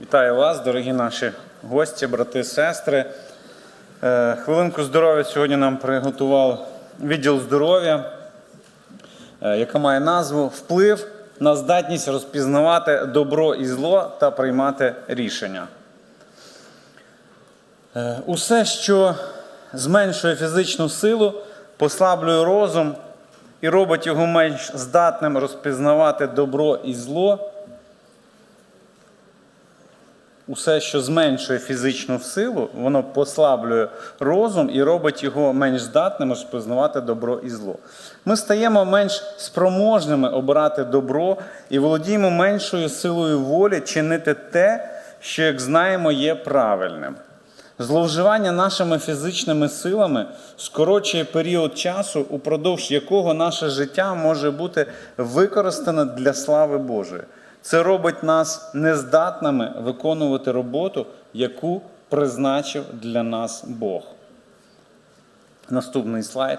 Вітаю вас, дорогі наші гості, брати, сестри. Е, Хвилинку здоров'я сьогодні нам приготував відділ здоров'я, е, яка має назву Вплив на здатність розпізнавати добро і зло та приймати рішення. Е, Усе, що зменшує фізичну силу, послаблює розум і робить його менш здатним розпізнавати добро і зло, усе, що зменшує фізичну силу, воно послаблює розум і робить його менш здатним розпізнавати добро і зло. Ми стаємо менш спроможними обирати добро і володіємо меншою силою волі чинити те, що, як знаємо, є правильним. Зловживання нашими фізичними силами скорочує період часу, упродовж якого наше життя може бути використане для слави Божої. Це робить нас нездатними виконувати роботу, яку призначив для нас Бог. Наступний слайд.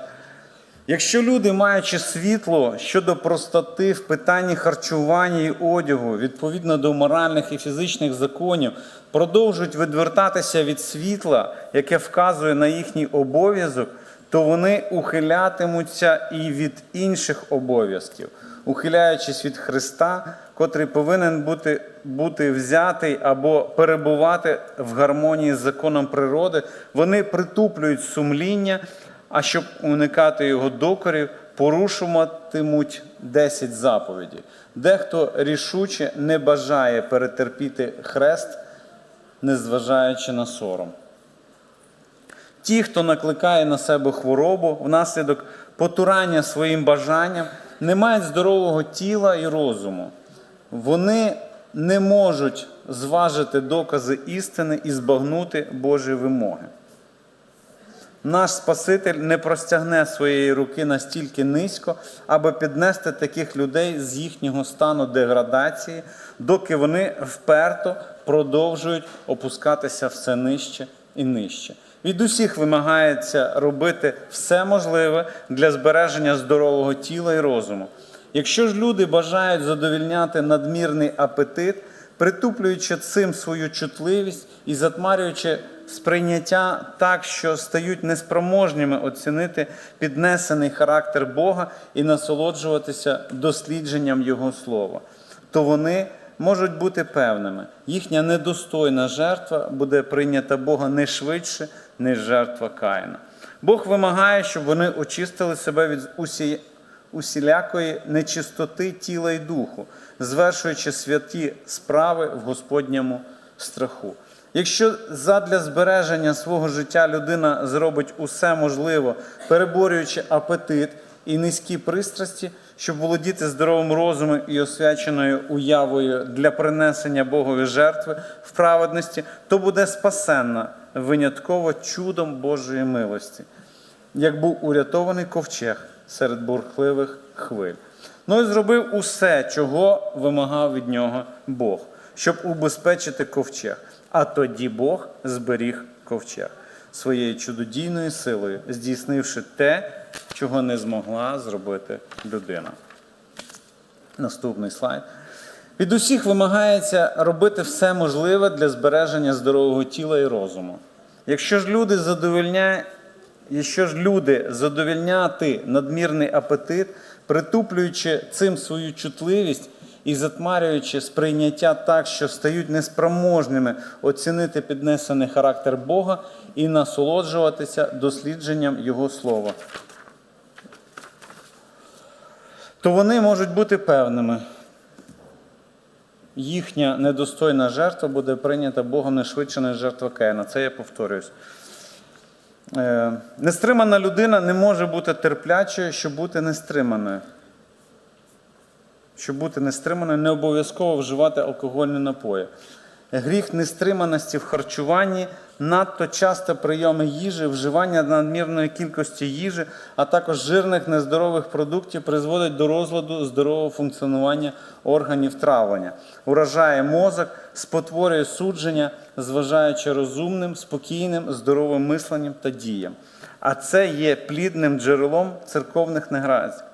Якщо люди, маючи світло щодо простоти в питанні харчування і одягу, відповідно до моральних і фізичних законів, продовжують відвертатися від світла, яке вказує на їхній обов'язок, то вони ухилятимуться і від інших обов'язків, ухиляючись від Христа, котрий повинен бути, бути взятий або перебувати в гармонії з законом природи, вони притуплюють сумління. А щоб уникати його докорів, порушуватимуть 10 заповідей. Дехто рішуче не бажає перетерпіти хрест, незважаючи на сором. Ті, хто накликає на себе хворобу внаслідок потурання своїм бажанням, не мають здорового тіла і розуму. Вони не можуть зважити докази істини і збагнути Божі вимоги. Наш Спаситель не простягне своєї руки настільки низько, аби піднести таких людей з їхнього стану деградації, доки вони вперто продовжують опускатися все нижче і нижче. Від усіх вимагається робити все можливе для збереження здорового тіла і розуму. Якщо ж люди бажають задовільняти надмірний апетит, притуплюючи цим свою чутливість і затмарюючи сприйняття так, що стають неспроможніми оцінити піднесений характер Бога і насолоджуватися дослідженням Його слова, то вони можуть бути певними, їхня недостойна жертва буде прийнята Бога не швидше, ніж жертва Каїна. Бог вимагає, щоб вони очистили себе від усі усілякої нечистоти тіла й духу, звершуючи святі справи в Господньому страху. Якщо задля збереження свого життя людина зробить усе можливе, переборюючи апетит і низькі пристрасті, щоб володіти здоровим розумом і освяченою уявою для принесення Богові жертви в праведності, то буде спасенна винятково чудом Божої милості, як був урятований ковчег серед бурхливих хвиль. Ну і зробив усе, чого вимагав від нього Бог, щоб убезпечити ковчег. А тоді Бог зберіг ковчег своєю чудодійною силою, здійснивши те, чого не змогла зробити людина. Наступний слайд. Від усіх вимагається робити все можливе для збереження здорового тіла і розуму. Якщо ж люди задовольняють Якщо ж люди задовільняти надмірний апетит, притуплюючи цим свою чутливість і затмарюючи сприйняття так, що стають неспроможними оцінити піднесений характер Бога і насолоджуватися дослідженням Його слова, то вони можуть бути певними. Їхня недостойна жертва буде прийнята Богом не швидше, ніж жертва Каїна. Це я повторююсь. Е, Нестримана людина не може бути терплячою, щоб бути нестриманою. Щоб бути нестриманою, не обов'язково вживати алкогольні напої. Гріх нестриманості в харчуванні, надто часто прийоми їжі, вживання надмірної кількості їжі, а також жирних нездорових продуктів призводить до розладу здорового функціонування органів травлення, уражає мозок, спотворює судження, зважаючи розумним, спокійним, здоровим мисленням та діям. А це є плідним джерелом церковних негразів.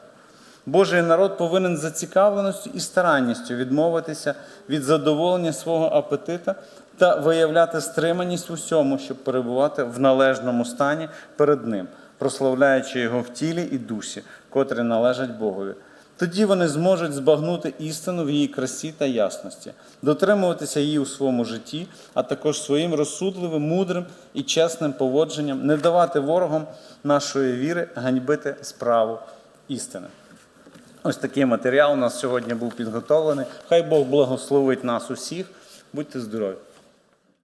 Божий народ повинен зацікавленістю і старанністю відмовитися від задоволення свого апетита та виявляти стриманість в усьому, щоб перебувати в належному стані перед Ним, прославляючи Його в тілі і дусі, котрі належать Богові. Тоді вони зможуть збагнути істину в її красі та ясності, дотримуватися її у своєму житті, а також своїм розсудливим, мудрим і чесним поводженням, не давати ворогам нашої віри ганьбити справу істини. Ось такий матеріал у нас сьогодні був підготовлений. Хай Бог благословить нас усіх. Будьте здорові!